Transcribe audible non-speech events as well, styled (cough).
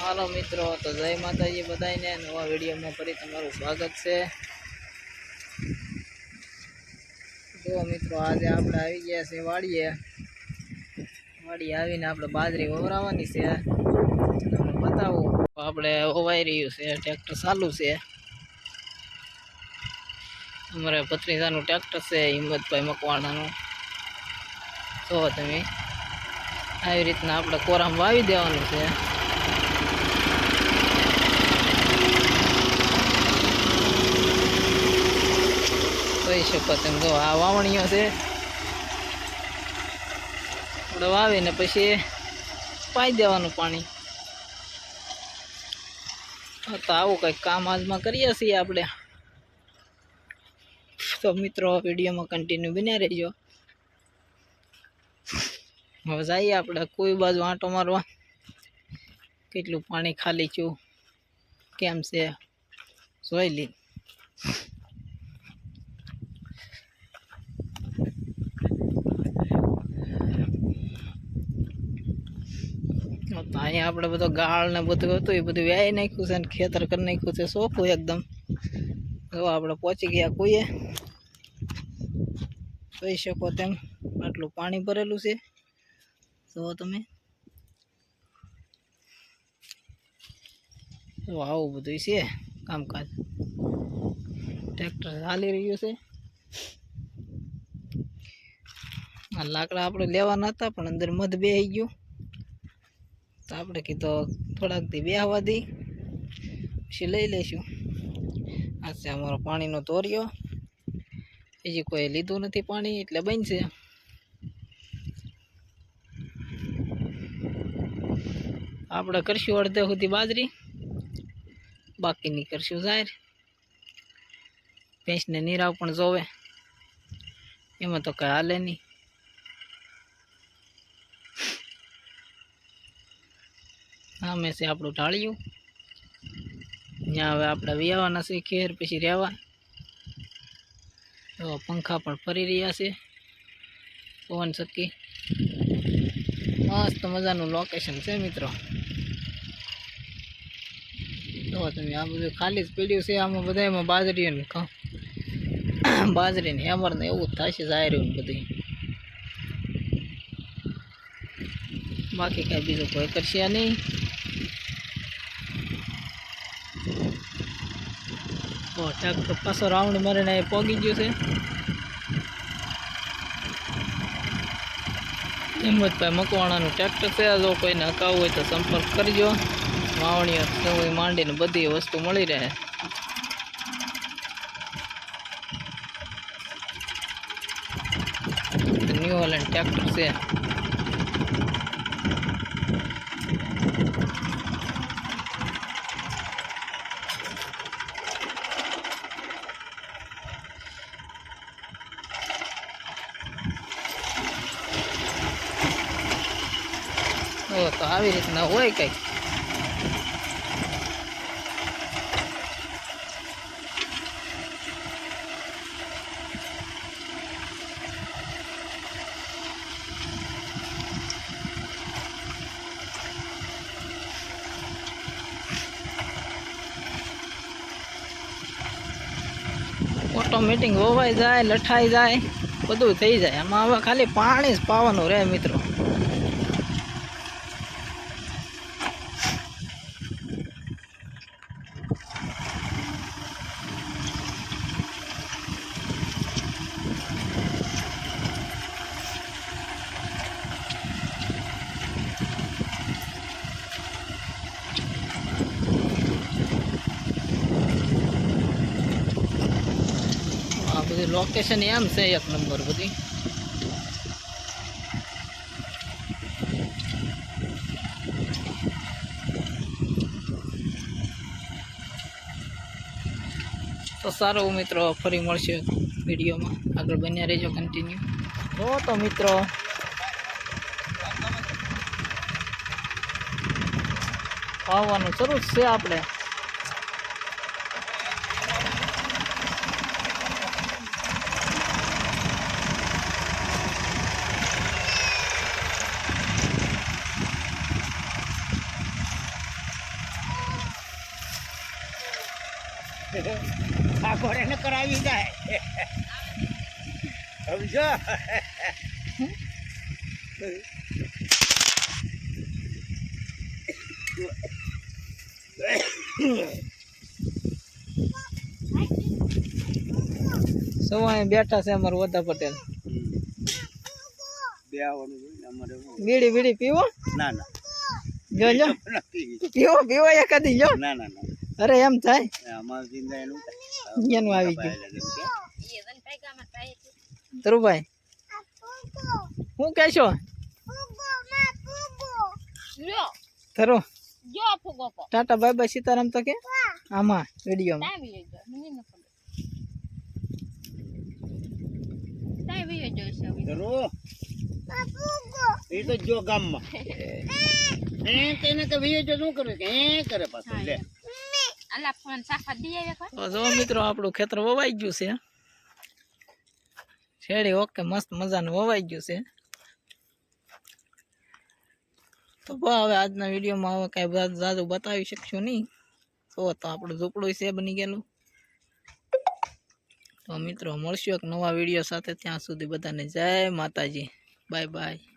હાલો મિત્રો, તો જય માતાજી બધાને નવા વિડીયોમાં ફરી તમારું સ્વાગત છે. જુઓ મિત્રો, આજે આપણે આવી ગયા છે વાડીએ. વાડીએ આવીને આપણે બાજરી વવરાવાની છે. તમને બતાવું. આપણે ઓવાઈ રહ્યું છે, ટ્રેક્ટર ચાલુ છે. અમારે ભત્રીજાનું ટ્રેક્ટર છે, હિંમતભાઈ મકવાણાનું. જો તમે, આવી રીતના આપણે કોરામ વાવી દેવાનું છે. જોઈ શકો તમે. આ વાવણીઓ છે. આપણે વાવીને પછી પાઈ દેવાનું પાણી. તો આવું કંઈક કામ આજમાં કરીએ છીએ આપણે. તો મિત્રો વિડીયોમાં કન્ટિન્યુ બન્યા રહેજો. હવે જઈએ આપણે કોઈ બાજુ આંટો મારવા. કેટલું પાણી ખાલી છું કેમ છે? જોઈ લી અહીંયા આપણે બધો ગાળ ને બધું હતું, એ બધું વ્યાઈ નાખ્યું છે ને ખેતર કરી નાખ્યું છે, સોખું એકદમ. જો આપણે પહોંચી ગયા કોઈએ. જોઈ શકો તેમ આટલું પાણી ભરેલું છે. જુઓ તમે. આવું બધું છે કામકાજ. ટ્રેક્ટર ચાલી રહ્યું છે. આ લાકડા આપણે લેવાના હતા પણ અંદર મધ બે ગયું. તો આપણે કીધો થોડાક દી બેહવા દઈ. પછી લઈ લઈશું. આ છે અમારો પાણીનો તોરિયો. બીજી કોઈ લીધું નથી પાણી, એટલે બનશે. આપણે કરશું અડધે સુધી બાજરી. બાકીની કરશું જાહેર ભેંસને નીરાવ પણ જોવે. એમાં તો કંઈ હાલે નહીં. સામે છે આપણું ઢાળિયું. ત્યાં હવે આપણે વ્યાવાના છે ખેર પછી રહેવા. તો પંખા પણ ફરી રહ્યા છે. પવન શક્કી. મસ્ત મજાનું લોકેશન છે મિત્રો. તો તમે આ બધું ખાલી જ પીડ્યું છે, આમાં બધા એમાં બાજરી ને ઘઉં બાજરી ને હેમર ને એવું જ થશે જાહેર્યું ને બધું બાકી કાંઈ બીજું કોઈ કરશે નહીં. ટ્રેક્ટર પાછો રાઉન્ડ મારીને પોગી ગયું છે. હિંમતભાઈ મકવાણાનું ટ્રેક્ટર છે. જો કોઈને હકાવવું હોય તો સંપર્ક કરજો. વાવણીઓ સૌ માંડીને બધી વસ્તુ મળી રહે. ન્યૂ હોલેન્ડ ટ્રેક્ટર છે. ઓ તો આવી રીતના હોય કંઈક. ઓટોમેટિક વવાઈ જાય, લઠાઈ જાય, બધું થઈ જાય. આમાં હવે ખાલી પાણી જ પાવાનું રહે મિત્રો. બધી લોકેશન એમ છે એક નંબર બધી. તો સારો મિત્રો, ફરી મળશે વિડીયોમાં. આગળ બન્યા રહેજો કન્ટિન્યુ જો તો મિત્રો. આવવાનું શરૂ છે આપણે. ઠાકોર એને કરાવી જાય. સમજો? સવાય બેઠા છે અમારું વધા પટેલ. બીડી બીડી પીવો? ના ના. જો જો. પીવો પીવો એકાદી જો. ના ના ના. અરે એમ થાય? હું એનું એનું આવી ગયું. ધરુભાઈ શું કહેશો? ધરો ટાટા બાય બાય સીતારામ તો કે? આમાં વિડીયોમાં. એ તો જો ગામમાં. (laughs) એ તેને કે વિયો જો શું કરે? કે એ કરે પાછું લે. મિત્રો, આપણું ખેતર વવાઈ ગયું છે. શેરડી ઓકે, મસ્ત મજાનું વવાઈ ગયું છે. તો હવે આજના વિડીયોમાં હવે કાંઈ જાદુ બતાવી શકશું નહીં. તો તો આપણું ઝૂંપડું છે, બની ગયેલું. તો મિત્રો, મળશું એક નવા વીડિયો સાથે. ત્યાં સુધી બધાને જય માતાજી. Bye bye.